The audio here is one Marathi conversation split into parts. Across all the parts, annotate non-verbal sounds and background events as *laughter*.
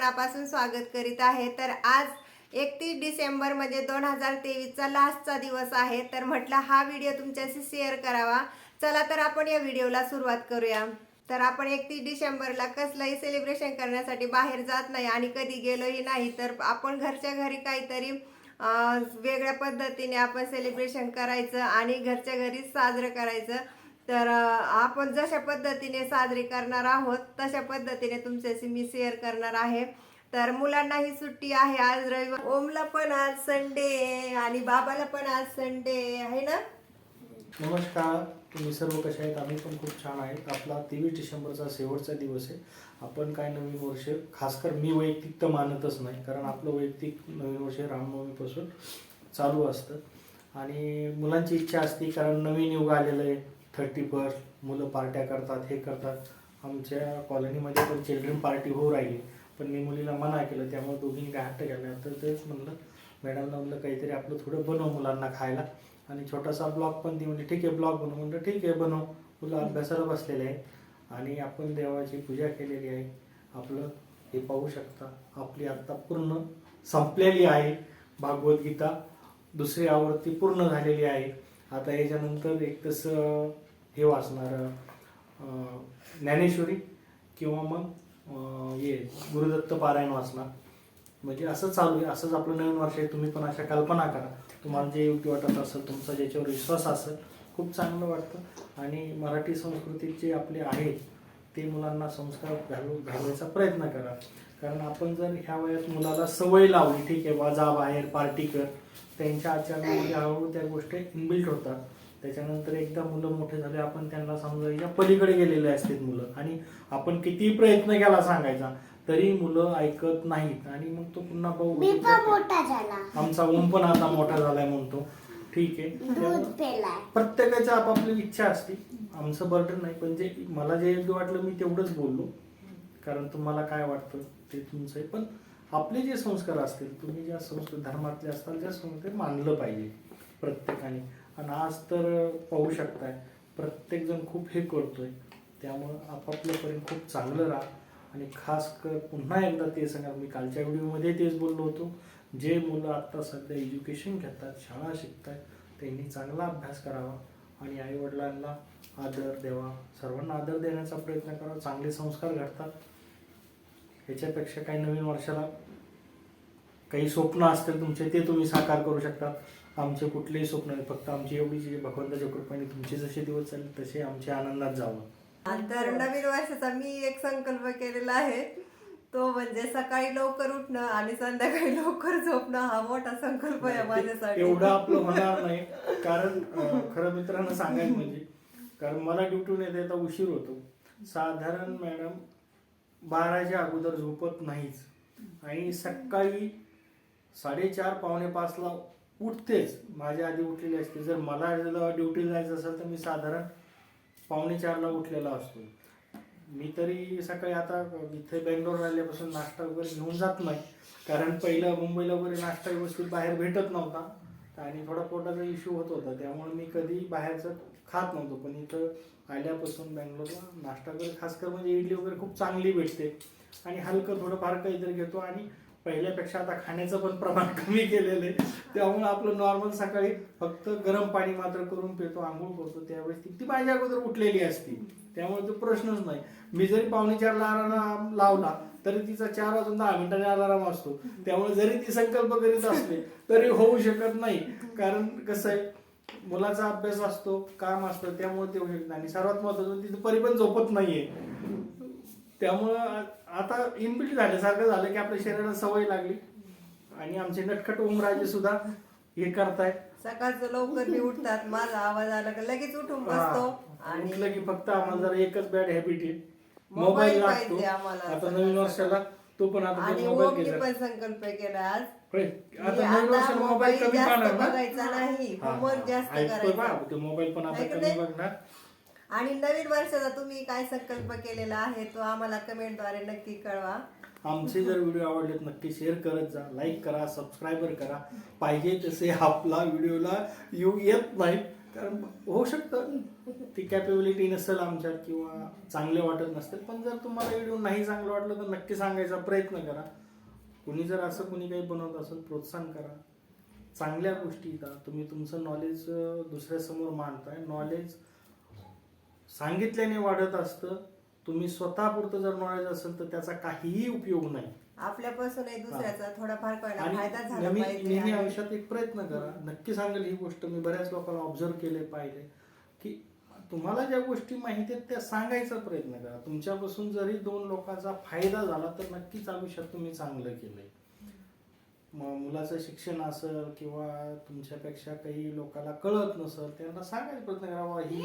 मनापासून स्वागत करीत आहे. तर आज एकतीस डिसेंबर म्हणजे दोन हजार तेवीसचा लास्टचा दिवस आहे. तर म्हटलं हा व्हिडिओ तुमच्याशी शेअर करावा. चला तर आपण या व्हिडिओला सुरुवात करूया. तर आपण एकतीस डिसेंबरला कसलंही सेलिब्रेशन करण्यासाठी बाहेर जात नाही आणि कधी गेलोही नाही तर आपण घरच्या घरी काहीतरी वेगळ्या पद्धतीने आपण सेलिब्रेशन करायचं आणि घरच्या घरी साजरं करायचं. तर आपण जशा पद्धतीने साजरी करणार आहोत तशा पद्धतीने तुमच्याशी मी शेअर करणार आहे. तर मुलांना ही सुट्टी आहे आज रविवार. ओमला पण आज संडे आणि बाबाला पण आज संडे आहे ना? नमस्कार. तुम्ही सर्व कसे आहेत? आम्ही पण खूप छान आहेत आपला तेवीस डिसेंबरचा शेवटचा दिवस आहे. आपण काय नवीन वर्ष खासकर मी वैयक्तिक तर मानतच नाही कारण आपलं वैयक्तिक नवीन वर्ष रामनवमीपासून चालू असतं. आणि मुलांची इच्छा असते कारण नवीन युग आलेलं आहे. थर्टी फर्स्ट मुलं पार्ट्या करतात हे करतात. आमच्या कॉलनीमध्ये पण चिल्ड्रन पार्टी होऊ राहिली. पण मी मुलीला मना केलं त्यामुळे दोघींनी काय हट्ट केला तर तेच म्हणलं मॅडमला म्हणलं काहीतरी आपलं थोडं बनव मुलांना खायला. आणि छोटासा ब्लॉग पण ती म्हणजे ठीक आहे ब्लॉग बनव. म्हणलं ठीक आहे बनव. मुलं अभ्यासाला बसलेले आहे आणि आपण देवाची पूजा केलेली आहे. आपलं हे पाहू शकता. आपली आत्ता पूर्ण संपलेली आहे. भागवद्गीता दुसरी आवृत्ती पूर्ण झालेली आहे. आता याच्यानंतर एक तसं हे वाचणार ज्ञानेश्वरी किंवा मग हे गुरुदत्त पारायण वाचणार. म्हणजे असं चालू आहे असंच आपलं नवीन वर्ष आहे तुम्ही पण अशा कल्पना करा. तुम्हाला जे योग्य वाटत असेल तुमचा ज्याच्यावर विश्वास असेल खूप चांगलं वाटतं. आणि मराठी संस्कृतीत जे आपले आहेत ते मुलांना संस्कार घालू घालवायचा प्रयत्न करा. कारण आपण जर ह्या वयात मुलाला सवय लावली ठीक आहे बा जा बाहेर पार्टी कर त्यांच्या आचरणामध्ये हळूहळू त्या गोष्टी इनबिल्ट होतात त्याच्यानंतर एकदा मुलं मोठे झाले आपण त्यांना समजायच्या पलीकडे गेलेले असतात मुलं. आणि आपण कितीही प्रयत्न केला सांगायचा तरी मुलं ऐकत नाहीत. आणि मग तो पुन्हा मी भाऊ आमचा ओम पण आता मोठा झालाय म्हणतो. ठीक आहे. प्रत्येकाची आपापली इच्छा असते. आमचं बर्डन नाही पण जे मला जे योग्य वाटलं मी तेवढंच बोललो. कारण तुम्हाला काय वाटतं ते तुमचं पण आपले जे संस्कार असतील तुम्ही ज्या संस्कृत धर्मातले असताल त्या संस्कृत मानलं पाहिजे प्रत्येकाने. आणि आज तर पाहू शकताय प्रत्येक जण खूप हे करतोय. त्यामुळं आपापल्यापर्यंत खूप चांगलं राहा. आणि खास कर पुन्हा एकदा ते सांगा मी कालच्या व्हिडिओमध्ये तेच बोललो होतो. जे मुलं आत्ता सध्या एज्युकेशन घेतात शाळा शिकतात त्यांनी चांगला अभ्यास करावा. आणि आईवडिलांना आदर द्यावा. सर्वांना आदर देण्याचा प्रयत्न करावा. चांगले संस्कार घडतात. ह्याच्यापेक्षा काही नवीन वर्षाला काही स्वप्न असतील तुमचे ते तुम्ही साकार करू शकता. आमचे कुठलेही स्वप्न नाही फक्त आमची एवढीच आहे, भगवंताच्या कृपेने तुमचे जसे दिवस चालले तसे आमचे आनंदात जावं. तर नवीन वर्षाचा मी एक संकल्प केलेला आहे. तो म्हणजे सकाळी लवकर उठणं आणि संध्याकाळी लवकर झोपणं हा मोठा संकल्प आहे माझ्यासाठी. एवढं आपलं होणार नाही. कारण खरं मित्रांनो सांगायचं म्हणजे कारण मला ड्युटीहून येता येता उशीर होतो. साधारण मॅडम बाराच्या अगोदर झोपत नाहीच. आणि सकाळी साडेचार पावणे पाचला उठतेच. माझ्या आधी उठलेली असते. जर मला जर ड्युटीला जायचं असेल तर मी साधारण पावणे चारला उठलेला असतो. मी तरी सकाळी आता इथे बेंगलोर राहिल्यापासून नाश्ता वगैरे घेऊन जात नाही. कारण पहिलं मुंबईला वगैरे नाश्ता व्यवस्थित बाहेर भेटत नव्हता. आणि थोडा पोटाचा इश्यू होत होता. त्यामुळे मी कधी बाहेरचं खात नव्हतो. पण इथं आल्यापासून बँगलोरला नाश्ता वगैरे खास कर म्हणजे इडली वगैरे खूप चांगली भेटते. आणि हलकं थोडंफार काही काहीतरी घेतो आणि पहिल्यापेक्षा आता खाण्याचं पण प्रमाण *laughs* कमी केलेलं आहे. त्यामुळे आपलं नॉर्मल सकाळी फक्त गरम पाणी मात्र करून पितो आंघोळ करतो. त्यावेळेस ती ती माझ्या अगोदर उठलेली असती. त्यामुळे तो प्रश्नच नाही. मी जरी पावणे चारला अलार्म लावला तरी तिचा चार वाजून दहा मिनिटाने अलाराम असतो. त्यामुळे जरी ती संकल्प करीत असले तरी होऊ शकत नाही. कारण कसं आहे मुलाचा अभ्यास असतो काम असतं त्यामुळे ते होऊ शकत नाही. आणि सर्वात महत्वाचं तिथं परी पण झोपत नाहीये. त्यामुळं आता इनबिल्ट झाल्यासारखं झालं की आपल्या शरीराला सवय लागली. आणि आमचे नटखट ओमराजे सुद्धा हे करताय सकाळचं लवकर मी उठतात. माझा आवाज आला का लगेच उठून बसतो. आणि म्हटलं की फक्त आम्हाला जरा एकच बॅड हॅबिट आहे. मोबाईल मोबाईल लागतो. पाहिजे आम्हाला. आता नवीन वर्षाला तो पण आता आणि मोबाईल ओमनी घ्यायचा पण संकल्प केला आज. आता नवीन मोबाईल मोबाईल कमी जास्त पाहणार ना? बघायचा नाही होमवर्क. जास्त ऐकतोय करायचा. बा, ते मोबाईल पण आता कमी? बघणार. आणि नवीन वर्षाचा तुम्ही काय संकल्प केलेला आहे तो आम्हाला कमेंटद्वारे नक्की कळवा. आमचे जर व्हिडिओ आवडलेत नक्की शेअर करत जा लाईक करा सबस्क्राईबर करा. पाहिजे तसे आपला व्हिडिओला येऊ येत नाही. कारण होऊ शकतं. ती कॅपेबिलिटी नसेल आमच्यात किंवा चांगले वाटत नसतील. पण जर तुम्हाला व्हिडिओ नाही चांगलं वाटलं तर नक्की सांगायचा प्रयत्न करा. कुणी जर असं कुणी काही बनवत असेल प्रोत्साहन करा. चांगल्या गोष्टी का तुम्ही तुमचं नॉलेज दुसऱ्यासमोर मांडताय. नॉलेज सांगितल्याने वाढत असतं. तुम्ही स्वतःपुरतं जर नॉलेज असेल तर त्याचा काहीही उपयोग नाही. आपल्यापासूनही दुसऱ्याचा थोडाफार कळला आणि फायदा झाला नेहमी पाहिजे नेहमी आणि- आयुष्यात एक प्रयत्न करा. नक्की सांगेल ही गोष्ट मी बऱ्याच लोकांना ऑब्झर्व केले पाहिले की तुम्हाला ज्या गोष्टी माहिती आहेत त्या सांगायचा प्रयत्न करा. तुमच्यापासून जरी दोन लोकांचा फायदा झाला तर नक्कीच आयुष्यात तुम्ही चांगलं केलंय. मग मुलाचं शिक्षण असेल किंवा तुमच्यापेक्षा काही लोकांना कळत नसेल त्यांना सांगायचा प्रयत्न करावा ही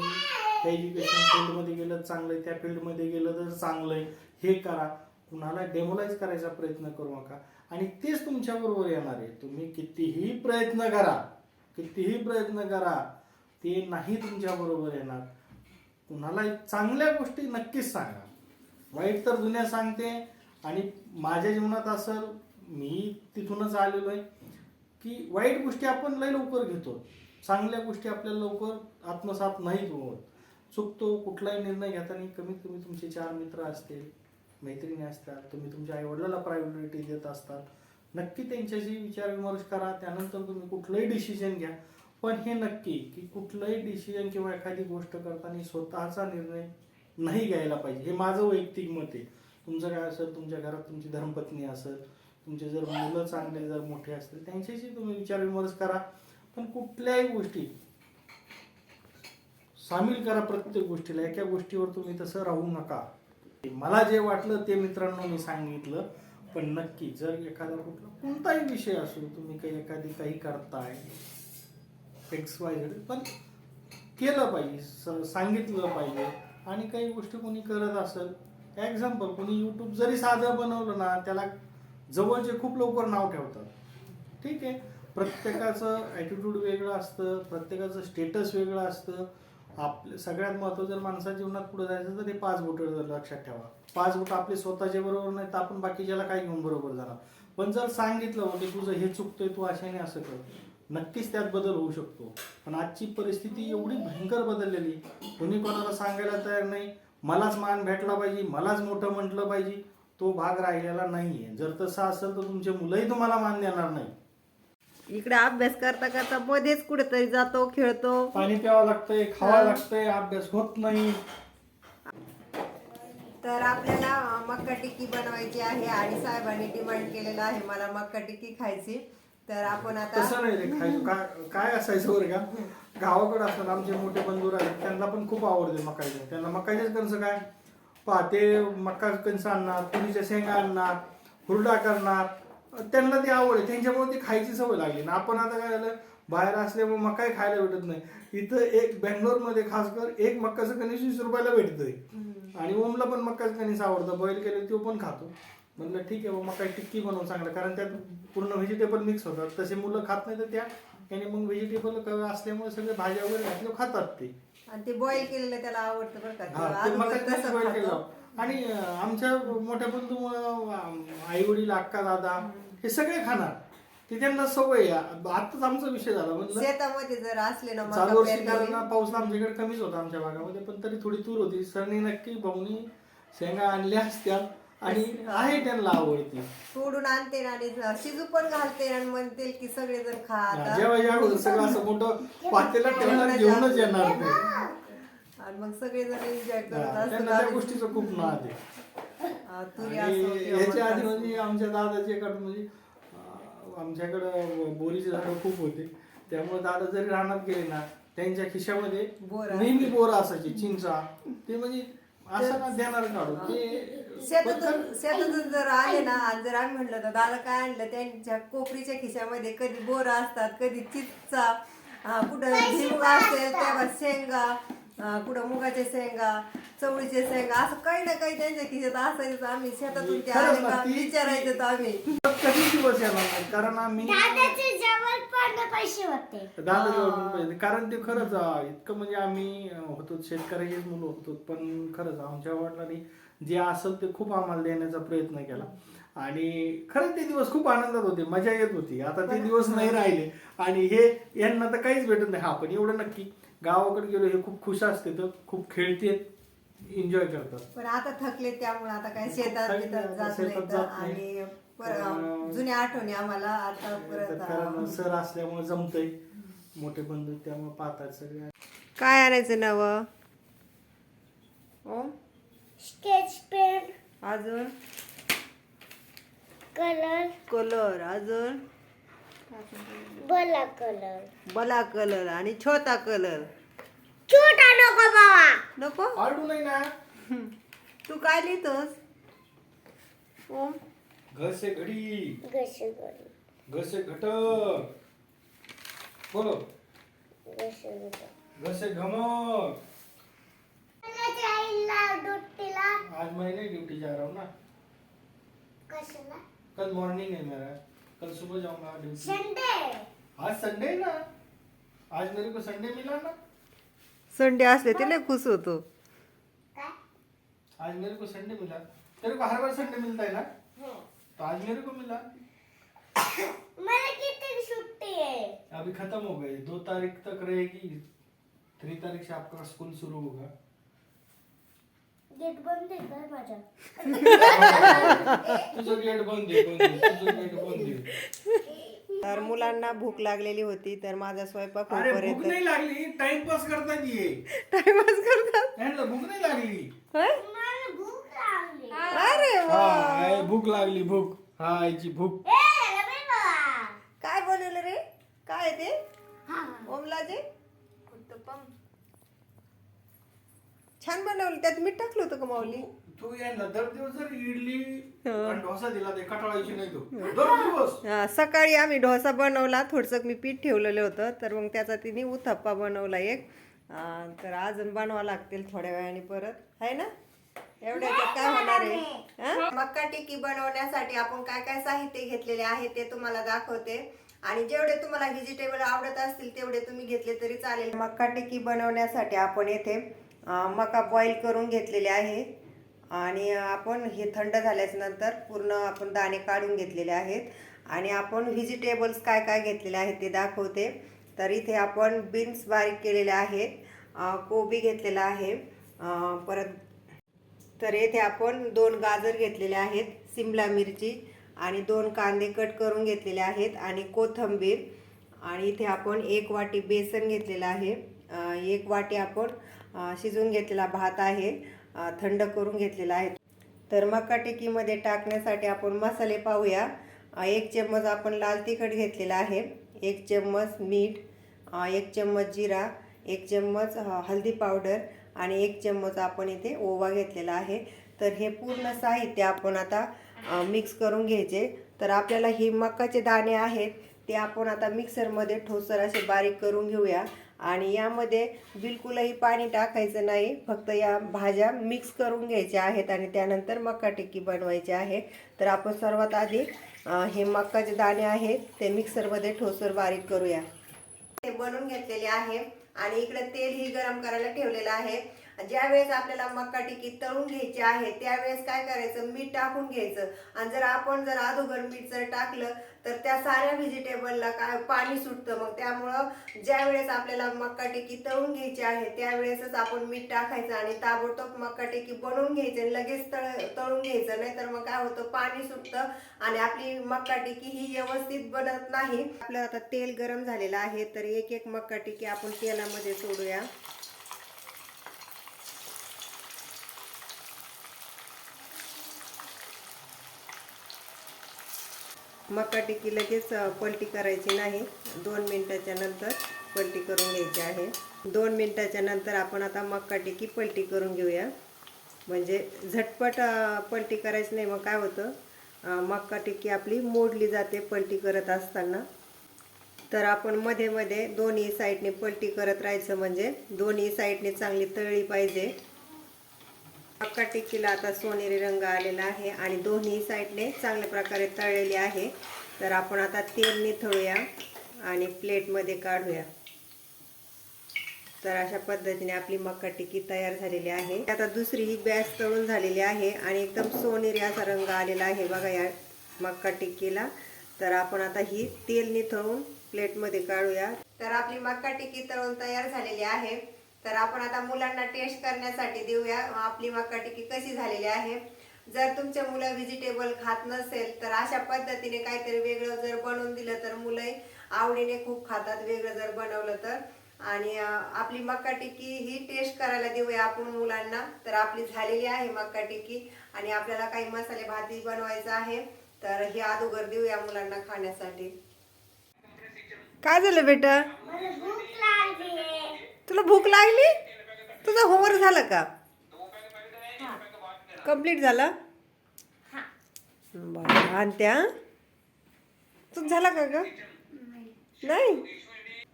एज्युकेशन फील्डमध्ये गेलं चांगलं आहे त्या फील्डमध्ये गेलं तर चांगलं आहे हे करा. कुणाला डेमोलाइज करायचा प्रयत्न करू नका. आणि तेच तुमच्याबरोबर येणार आहे. तुम्ही कितीही प्रयत्न करा. कितीही प्रयत्न करा. ते नाही तुमच्याबरोबर येणार. कुणाला चांगल्या गोष्टी नक्कीच सांगा वाईट तर दुनिया सांगते आणि माझ्या जीवनात असं मी तिथूनच आलेलो आहे की वाईट गोष्टी आपण लय लवकर घेतो. चांगल्या गोष्टी आपल्याला लवकर आत्मसात नाहीत होत. चुकतो कुठलाही निर्णय घेताना कमीत कमी तुमचे चार मित्र असतील मैत्रिणी असतात तुम्ही तुमच्या आईवडिलाला प्रायोरिटी देत असतात. नक्की त्यांच्याशी विचारविमर्श करा. त्यानंतर तुम्ही कुठलंही डिसिजन घ्या. पण हे नक्की की कुठलंही डिसिजन किंवा एखादी गोष्ट करताना स्वतःचा निर्णय नाही घ्यायला पाहिजे. हे माझं वैयक्तिक मत आहे. तुमचं काय असेल तुमच्या घरात तुमची धर्मपत्नी असेल तुमचे जर मुलं चांगले जर मोठे असतील त्यांच्याशी तुम्ही विचारविमर्श करा. पण कुठल्याही गोष्टी सामील करा प्रत्येक गोष्टीला. एका गोष्टीवर तुम्ही तसं राहू नका. मला जे वाटलं ते मित्रांनो मी सांगितलं. पण नक्की जर एखादा कुठला कोणताही विषय असो तुम्ही काही एखादी काही करताय एक्स वाय झेड पण केलं पाहिजे स- सांगितलं पाहिजे. आणि काही गोष्टी कोणी करत असेल एक्झाम्पल कोणी यूट्यूब जरी साधं बनवलं ना त्याला जवळचे खूप लवकर नाव ठेवतात. ठीक आहे? प्रत्येकाचं ॲटिट्यूड वेगळं असतं प्रत्येकाचं स्टेटस वेगळं असतं. आपल्या सगळ्यात महत्त्वाचं जर माणसाच्या जीवनात पुढे जायचं तर ते पाच बोटं जर लक्षात ठेवा. पाच बोटं आपले स्वतःच्या बरोबर नाही तर आपण बाकीच्याला काय घेऊन बरोबर जाणार? पण जर सांगितलं होते तुझं हे चुकतंय तू अशाने असं कर. नक्कीच त्यात बदल होऊ शकतो. पण आजची परिस्थिती एवढी भयंकर बदललेली कोणी कोणाला सांगायला तयार नाही. मलाच मान भेटला पाहिजे मलाच मोठं म्हटलं पाहिजे तो भाग राहिलेला नाहीये. जर तसं असेल तर तुमचे मुलंही तुम्हाला मान देणार नाही. इकडे अभ्यास करता करता मध्येच कुठेतरी जातो खेळतो. पाणी प्यावं लागतंय खावं लागतंय अभ्यास होत नाही. तर आपल्याला मक्का टिक्की बनवायची आहे आणि साहेबांनी डिमांड केलेलं आहे मला मक्का टिक्की खायची. तर आपण आता तसं नाही रे खायचं काय काय असायचं बरं का? गावाकडे असतात आमचे मोठे बंधू आहेत त्यांना पण खूप आवडते मकाईचे. त्यांना मकाईचेच कणसं काय? पहा ते मका कणसं आणणार तुरीच्या शेंगा आणणार हुरडा करणार. त्यांना ती आवड आहे. त्यांच्यामुळे ती खायची सवय लागली. ना आपण आता काय झालं? बाहेर असल्यामुळे मकाई खायला भेटत नाही. इथं एक बँगलोरमध्ये खास कर एक मक्काचं कणीस वीस रुपयाला भेटतंय. आणि ओमला पण मक्काचं कणीस आवडतं. बॉईल केलं तो पण खातो. म्हणलं ठीक आहे बाबा मकाई टिक्की बनवून चांगलं कारण त्यात पूर्ण व्हेजिटेबल मिक्स होतात. तसे मुलं खात नाही तर त्या. त्याने मग व्हेजिटेबल असल्यामुळे सगळे भाज्या वगैरे घातले खातात ते. आणि ते बॉईल केलेलं त्याला आवडतं बरं का. बॉईल. केलं. आणि आमच्या मोठ्या बंधू आई वडील अक्का दादा हे सगळे खाणार. ते त्यांना सवय आताच आमचा विषय झाला. म्हणलं शेतामध्ये जर असले ना मका चालू वर्षी पेरलेले, कारण पाऊस आमच्याकडे कमीच होता आमच्या भागामध्ये. पण तरी थोडी तूर होती. सरनी नक्की भाऊनी शेंगा आणल्या असत्या. आणि आहे त्यांना आवडती तोडून आणते आणि शिजू पण घालते आणि म्हणते की सगळे जण खा आता. जेव्हा या सगळं असं मोठं पातेला ठेवणार घेऊनच येणार ते आणि मग सगळे जण एन्जॉय करत हा, त्यांना त्या असतात गोष्टीचं खूप नाद आहे. हा, तुरी आणि असो किंवा ह्याच्या मका आधी असो. म्हणजे आमच्या दादाचे कडे म्हणजे अं, आमच्याकडं बोरीचे झाडं खूप होते. त्यामुळे दादा जरी रानात गेले ना त्यांच्या खिशामध्ये बोर नेहमी बोर असायची चिंचा. ते म्हणजे असं ना देणार काढून. ते शेतातून शेतातून जर आले ना आणि जर आम्ही म्हणलं तर दादा काय आणलं? त्यांच्या कोपरीच्या खिशामध्ये कधी बोर असतात कधी हा, कुठं भिमुग असेल तेव्हा शेंगा कुठं मुगाच्या शेंगा चवळीच्या शेंगा असं काही ना काही त्यांच्या खिशात असायचं आम्ही शेतातून ते आले ना, का विचारायचं तर आम्ही. कधी दिवस येणार नाही कारण आम्ही दादाचे जवळ पण पैसे होते. दादा जेवण पाहिजे कारण ते खरंच अं, इतकं म्हणजे आम्ही अं, होतो शेतकऱ्याचीच मुलं होतो पण खरंच आमच्या वडिलांनी जे असेल ते खूप आम्हाला देण्याचा प्रयत्न केला. आणि खरंच ते दिवस खूप आनंदात होते मजा येत होती. आता ते दिवस नाही राहिले. आणि हे यांना तर काहीच भेटत नाही. हा पण एवढं नक्की. गावाकडे गेलो हे खूप खुश असते तर खूप खेळतेत एन्जॉय करतात. पण आता थकले त्यामुळे आता काय शेतात जात. आणि जुन्या आठवणी आम्हाला आता परत सर असल्यामुळे जमतंय. मोठे बंधू त्यामुळे पाहतात सगळे. काय आणायचं नव? ओ स्केच पेन. अजून? कलर. कलर अजून? बला कलर. बला कलर आणि छोटा कलर. छोटा नको बाबा. नको? आडू नाही ना. तू काय लिहितोस? ओम? घसे घडी. घसगडी घसे घट बोलो. घसगडी घसे घमक. आज मैं नहीं ड्यूटी जा रहा हूँ ना। कल मॉर्निंग है मेरा। कल सुबह जाऊँगा ड्यूटी संडे आज संडे है ना। आज मेरे को संडे मिला ना। संडे असले ते लय खुश होतो काय? आज मेरे को संडे मिला। तेरे को हर बार संडे मिलता है ना? तो आज मेरे को मिला। मला किती सुट्टी आहे अभी खत्म हो गई। दो तारीख तक रहेगी। थ्री तारीख से आपका स्कूल शुरू होगा। गेट बंद आहे माझ्या? तुझं गेट बंद आहे बंद आहे, तुझं गेट बंद आहे. तर मुलांना भूक लागलेली होती तर माझा स्वयंपाक अरे भूक होईपर्यंत नाही लागली टाइमपास करतात ये टाइमच करतात त्यांना भूक नाही लागली. होय? मला भूक लागली. अरे वा. हा भूक लागली भूक. हा आईची भूक. ए रवी बाबा. काय बनवलं रे? काय ते? हा. ओमलाजे छान बनवलं त्यात मीठ टाकलं होतं का माऊली? तू यांना दर दिवस जर इडली हा. आणि डोसा दिला ते कटाळायची नाही तो. दर दिवस. हा, सकाळी आम्ही डोसा बनवला थोडंसं मी पीठ ठेवलेलं होतं तर मग त्याचा तिने उथप्पा बनवला एक. हा, तर अजून बनवा लागतील थोड्या वेळाने परत. आहे ना? एवढ्याचं काय होणार आहे? हा? मक्का टिक्की बनवण्यासाठी आपण काय काय साहित्य घेतलेले आहे ते तुम्हाला दाखवते. आणि जेवढे तुम्हाला व्हेजिटेबल आवडत असतील तेवढे तुम्ही घेतले तरी चालेल. मक्का टिक्की बनवण्यासाठी आपण येथे मका बॉईल करून घेतलेले आहे. आणि आपण हे थंड झाल्याच्यानंतर पूर्ण आपण दाणे काढून घेतलेले आहेत. आणि आपण व्हेजिटेबल्स काय काय घेतलेले आहेत ते दाखवते. तर इथे आपण बीन्स बारीक केलेले आहेत. कोबी घेतलेला आहे. परत तर येथे आपण दोन गाजर घेतलेले आहेत सिमला मिरची आणि दोन कांदे कट करून घेतलेले आहेत आणि कोथंबीर. आणि इथे आपण एक वाटी बेसन घेतलेलं आहे. एक वाटी आपण शिजून शिजवून घेतलेला भात आहे. थंड करून घेतलेला आहे. तर मका टिकीमध्ये टाकण्यासाठी आपण मसाले पाहूया. एक चम्मच आपण लाल तिखट घेतलेला आहे. एक चम्मच मीठ एक चम्मच जिरा एक चम्मच हल्दी हळदी पावडर आणि एक चम्मच आपण इथे ओवा घेतलेला आहे. तर हे पूर्ण साहित्य आपण आता मिक्स करून घ्यायचे. तर आपल्याला ही मकाचे दाणे आहेत ते आपण आता मिक्सरमध्ये ठोसर असे बारीक करून घेऊया. आणि यामध्ये बिलकुलही पाणी टाकायचं नाही. फक्त या भाज्या मिक्स करून घ्यायच्या आहेत आणि त्यानंतर मका टिक्की बनवायची आहे. तर आपण सर्वात आधी हे मकाचे दाणे आहेत ते मिक्सरमध्ये ठोसर बारीक करूया. ते बनवून घेतलेले आहे आणि इकडे तेलही गरम करायला ठेवलेलं आहे. ज्या वेळेस आपल्याला मक्का टिक्की तळून घ्यायची आहे त्यावेळेस काय करायचं? मीठ टाकून घ्यायचं. आणि जर आपण जर अगोदर मीठ जर टाकलं तर त्या साऱ्या व्हेजिटेबलला काय पाणी सुटतं. मग त्यामुळं ज्या वेळेस आपल्याला मक्का टिक्की तळून घ्यायची आहे त्यावेळेसच आपण मीठ टाकायचं आणि ताबडतोब मक्का टिक्की बनवून घ्यायचं लगेच तळ तळून घ्यायचं. नाही तर मग काय होतं? पाणी सुटतं आणि आपली मक्का टिकी ही व्यवस्थित बनत नाही. आपलं आता तेल गरम झालेलं आहे तर एक एक मक्का टिक्की आपण तेलामध्ये सोडूया. मका टिकी लगेच पलटी करायची नाही. दोन मिनटाच्या नंतर पलटी करून घ्यायची आहे. दोन मिनटाच्या नंतर आपण आता मका टिकी पलटी करून घेऊया. म्हणजे झटपट पलटी करायची नाही मग काय होतं? मका मक्का आपली मोडली जाते पलटी करत असताना. तर आपण मध्ये मध्ये दोन्ही साईडने पलटी करत राहायचं म्हणजे दोन्ही साईडने चांगली तळली पाहिजे. मक्का टिक्कीला आता सोनेरी रंग आलेला आहे आणि दोन्ही साईडने चांगल्या प्रकारे तळलेली आहे. तर आपण आता तेल निथळूया आणि प्लेटमध्ये काढूया. तर अशा पद्धतीने आपली मक्का टिक्की तयार झालेली आहे. आता दुसरी ही बॅस तळून झालेली आहे आणि एकदम सोनेरी असा रंग आलेला आहे बघा या मक्का टिक्कीला तर आपण आता ही तेल निथळून प्लेटमध्ये काढूया. तर आपली मक्का टिक्की तळून तयार झालेली आहे. तर आपण आता मुलांना टेस्ट करण्यासाठी देऊया. आपली मक्का टिक्की कशी झालेली आहे? जर तुमचे मुलं व्हेजिटेबल खात नसेल तर अशा पद्धतीने काहीतरी वेगळं जर बनवून दिलं तर मुलं आवडीने खूप खातात वेगळं जर बनवलं तर. आणि आपली मक्का टिक्की ही टेस्ट करायला देऊया आपण मुलांना. तर आपली झालेली आहे मक्का टिक्की आणि आपल्याला काही मसाले भाती बनवायचा आहे. तर हे अगोदर देऊया मुलांना खाण्यासाठी. काय झालं बेटा? मला भूक लागली. तुला भूक लागली? तुझं होमवर्क झालं का? कंप्लीट झालं? हा. बरं आणि त्या? तुझं झाला का ग? नाही?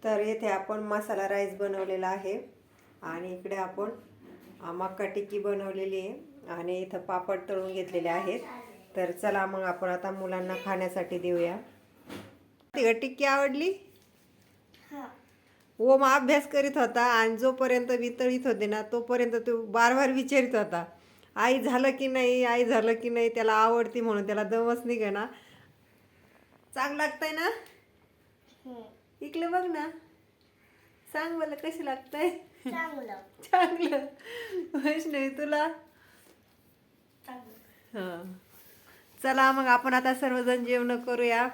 तर येथे आपण मसाला राईस बनवलेला आहे. आणि इकडे आपण मक्का टिक्की बनवलेली आहे. आणि इथं पापड तळून घेतलेले आहेत. तर चला मग आपण आता मुलांना खाण्यासाठी देऊया. ती ग टिक्की आवडली? हा. ओम अभ्यास करीत होता आणि जोपर्यंत मी तळीत होते ना तोपर्यंत तो बार बार विचारित होता. आई झालं की नाही आई झालं की नाही त्याला आवडती म्हणून त्याला दमच निघे ना? चांगलं लागतंय ना? हम्म. इकडे बघ ना. सांग मला कशी लागतंय? चांगलं. चांगलं. वैष्णवी तुला? चांगलं. हां. चला मग आपण आता सर्वजण जेवण करूया.